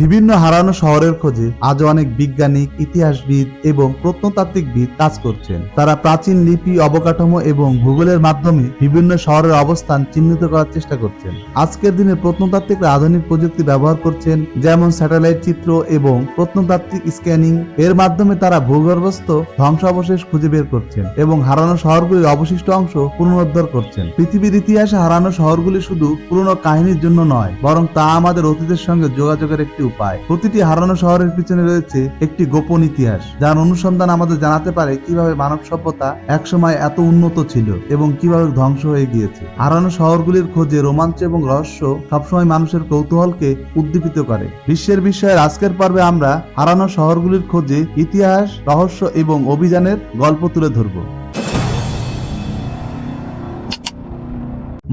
বিভিন্ন হারানো শহরের খোঁজে আজও অনেক বিজ্ঞানিক, ইতিহাসবিদ এবং প্রত্নতাত্ত্বিকবিদ কাজ করছেন। তারা প্রাচীন লিপি, অবকাঠামো এবং ভূগোলের মাধ্যমে বিভিন্ন শহরের অবস্থান চিহ্নিত করার চেষ্টা করছেন। আজকের দিনে প্রত্নতাত্ত্বিকরা আধুনিক প্রযুক্তি ব্যবহার করছেন, যেমন স্যাটেলাইট চিত্র এবং প্রত্নতাত্ত্বিক স্ক্যানিং। এর মাধ্যমে তারা ভূগর্ভস্থ ধ্বংসাবশেষ খুঁজে বের করছেন এবং হারানো শহরগুলির অবশিষ্ট অংশ পুনরুদ্ধার করছেন। পৃথিবীর ইতিহাসে হারানো শহরগুলি শুধু পুরনো কাহিনীর জন্য নয়, বরং তা আমাদের অতীতের সঙ্গে যোগাযোগের একটি উপায়। প্রতিটি হারানো শহরের পিছনে রয়েছে একটি গোপন ইতিহাস, যার অনুসন্ধান আমাদের জানাতে পারে কীভাবে মানব সভ্যতা একসময় এত উন্নত ছিল এবং কীভাবে ধ্বংস হয়ে গিয়েছে। হারানো শহরগুলির খোঁজে রোমাঞ্চ এবং রহস্য সবসময় মানুষের কৌতূহলকে উদ্দীপিত করে। বিশ্বের বিষয়ের আজকের পর্বে আমরা হারানো শহরগুলির খোঁজে ইতিহাস, রহস্য এবং অভিযানের গল্প তুলে ধরব।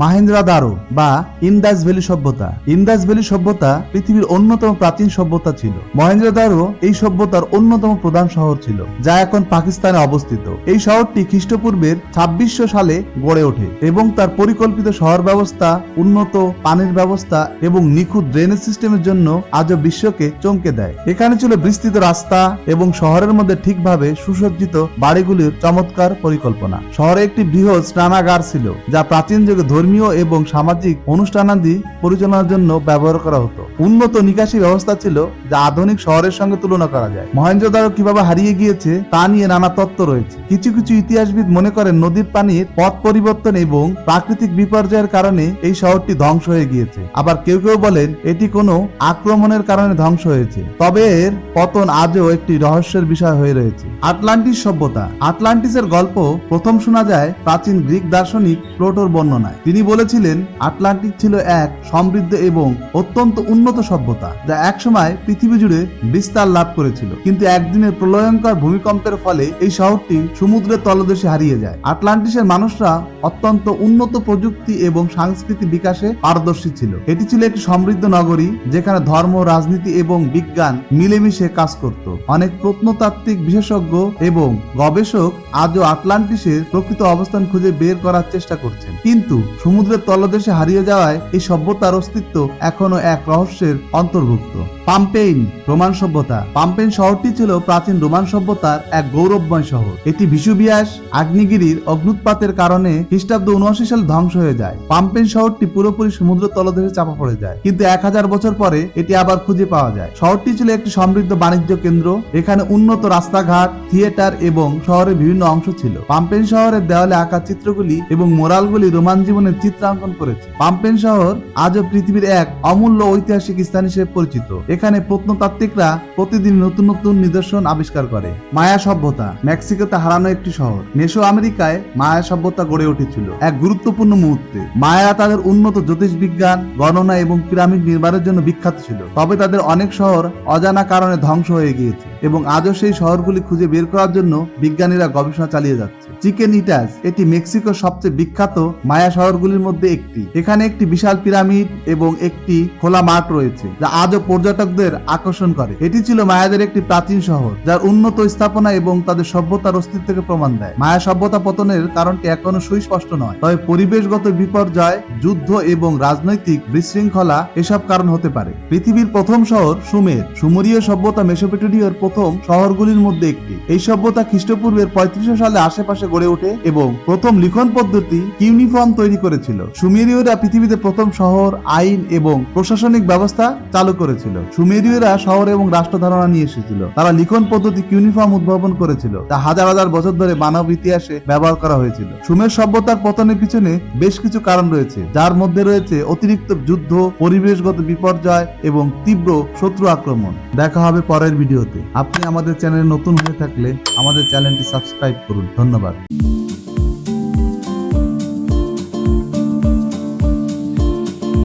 মাহেন্দ্রা দারো বা ইন্দাস ভ্যালি সভ্যতা। ইন্দাস ভ্যালি সভ্যতা পৃথিবীর অন্যতম প্রাচীন সভ্যতা ছিল। মহেন্দ্রা দারো এই সভ্যতার অন্যতম প্রধান শহর ছিল, যা এখন পাকিস্তানে অবস্থিত। এই শহরটি খ্রিস্টপূর্বের ছাব্বিশশো সালে গড়ে ওঠে এবং তার পরিকল্পিত শহর ব্যবস্থা, উন্নত পানির ব্যবস্থা এবং নিখুঁত ড্রেনেজ সিস্টেমের জন্য আজও বিশ্বকে চমকে দেয়। এখানে ছিল বিস্তৃত রাস্তা এবং শহরের মধ্যে ঠিকভাবে সুসজ্জিত বাড়িগুলির চমৎকার পরিকল্পনা। শহরে একটি বৃহৎ স্নানাগার ছিল, যা প্রাচীন যুগে ধর্মীয় এবং সামাজিক অনুষ্ঠানাদি পরিচালনার জন্য ব্যবহার করা হতো। উন্নত নিকাশি ব্যবস্থা ছিল যা আধুনিক শহরের সঙ্গে তুলনা করা যায়। মহেন্দ্রদারো কীভাবে হারিয়ে গিয়েছে তা নিয়ে নানা তত্ত্ব রয়েছে। কিছু কিছু ইতিহাসবিদ মনে করেন, নদীর পানির পথ পরিবর্তন এবং প্রাকৃতিক বিপর্যয়ের কারণে এই শহরটি ধ্বংস হয়ে গিয়েছে। আবার কেউ কেউ বলেন, এটি কোনো আক্রমণের কারণে ধ্বংস হয়েছে। তবে এর পতন আজও একটি রহস্যের বিষয় হয়ে রয়েছে। আটলান্টিস সভ্যতা। আটলান্টিসের গল্প প্রথম শোনা যায় প্রাচীন গ্রিক দার্শনিক প্লোটোর বর্ণনায়। তিনি বলেছিলেন, আটলান্টিক ছিল এক সমৃদ্ধ এবং অত্যন্ত উন্নত সভ্যতা, যা একসময় পৃথিবী জুড়ে বিস্তার লাভ করেছিল। কিন্তু একদিনের প্রলয়ঙ্কর ভূমিকম্পের ফলে এই শহরটি সমুদ্রের তলদেশে হারিয়ে যায়। আটলান্টিসের মানুষরা অত্যন্ত উন্নত প্রযুক্তি এবং সাংস্কৃতিক বিকাশে পারদর্শী ছিল। এটি ছিল একটি সমৃদ্ধ নগরী, যেখানে ধর্ম, রাজনীতি এবং বিজ্ঞান মিলেমিশে কাজ করত। অনেক প্রত্নতাত্ত্বিক বিশেষজ্ঞ এবং গবেষক আজও আটলান্টিসের প্রকৃত অবস্থান খুঁজে বের করার চেষ্টা করছেন। কিন্তু সমুদ্রের তলদেশে হারিয়ে যাওয়ায় এই সভ্যতার অস্তিত্ব এখনও এক রহস্যের অন্তর্ভুক্ত। পাম্পেইন রোমান সভ্যতা। পাম্পেইন শহরটি ছিল প্রাচীন রোমান সভ্যতার এক গৌরবময় শহর। এটি ভিসুবিয়াস আগ্নেয়গিরির অগ্নুৎপাতের কারণে খ্রিস্টাব্দ উনআশি সাল ধ্বংস হয়ে যায়। পাম্পেইন শহরটি পুরোপুরি সমুদ্র তলদেশে চাপা পড়ে যায়। কিন্তু এক হাজার বছর পরে এটি আবার খুঁজে পাওয়া যায়। শহরটি ছিল একটি সমৃদ্ধ বাণিজ্য কেন্দ্র। এখানে উন্নত রাস্তাঘাট, থিয়েটার এবং শহরের বিভিন্ন অংশ ছিল। পাম্পেন শহরের দেওয়ালে আঁকা চিত্রগুলি এবং মোরালগুলি রোমান জীবনের চিত্রাঙ্কন করেছে। পাম্পেন শহর আজও পৃথিবীর এক অমূল্য ঐতিহাসিক স্থান হিসেবে পরিচিত। এখানে প্রত্নতাত্ত্বিকরা প্রতিদিন নতুন নতুন নিদর্শন আবিষ্কার করে। মায়া সভ্যতা, মেক্সিকোতে হারানো একটি শহর। মেসো আমেরিকায় মায়া সভ্যতা গড়ে উঠেছিল। এক গুরুত্বপূর্ণ মুহূর্তে। মায়ারা তাদের উন্নত জ্যোতিষ বিজ্ঞান গণনা এবং পিরামিড নির্মাণের জন্য বিখ্যাত ছিল। তবে তাদের অনেক শহর অজানা কারণে ধ্বংস হয়ে গিয়েছে। এবং আজও সেই শহরগুলি খুঁজে বের করার জন্য বিজ্ঞানীরা গবেষণা চালিয়ে যাচ্ছে। চিকেন ইটাস, এটি মেক্সিকোর সবচেয়ে বিখ্যাত মায়া শহরগুলির মধ্যে একটি। এখানে একটি বিশাল পিরামিড এবং একটি খোলা মাঠ রয়েছে, যা আজও পর্যটকদের আকর্ষণ করে। এটি ছিল মায়াদের একটি প্রাচীন শহর, যার উন্নত স্থাপনা এবং তাদের সভ্যতার অস্তিত্বকে প্রমাণ দেয়। মায়া সভ্যতা পতনের কারণটি এখনও সুস্পষ্ট নয়, তবে পরিবেশগত বিপর্যয়, যুদ্ধ এবং রাজনৈতিক বিশৃঙ্খলা এসব কারণ হতে পারে। পৃথিবীর প্রথম শহর সুমের। সুমরীয় সভ্যতা মেসোপটেরিয়ার প্রথম শহরগুলির মধ্যে একটি। এই সভ্যতা খ্রিস্টপূর্বের পঁয়ত্রিশশো সালে আশেপাশে গড়ে ওঠে এবং প্রথম লিখন পদ্ধতি ইউনিফর্ম তৈরি করেছিল। সুমেরীয়রা পৃথিবীতে প্রথম শহর, আইন এবং প্রশাসনিক ব্যবস্থা চালু করেছিল। সুমেরীয়রা শহর এবং রাষ্ট্র ধারণা নিয়ে এসেছিল। তারা লিখন পদ্ধতি ইউনিফর্ম উদ্ভাবন করেছিল। তা হাজার হাজার বছর ধরে মানব ইতিহাসে ব্যবহার করা হয়েছিল। সুমের সভ্যতার পতনের পিছনে বেশ কিছু কারণ রয়েছে, যার মধ্যে রয়েছে অতিরিক্ত যুদ্ধ, পরিবেশগত বিপর্যয় এবং তীব্র শত্রু আক্রমণ। দেখা হবে পরের ভিডিওতে। আপনি আমাদের চ্যানেলে নতুন হয়ে থাকলে আমাদের চ্যানেলটি সাবস্ক্রাইব করুন। ধন্যবাদ।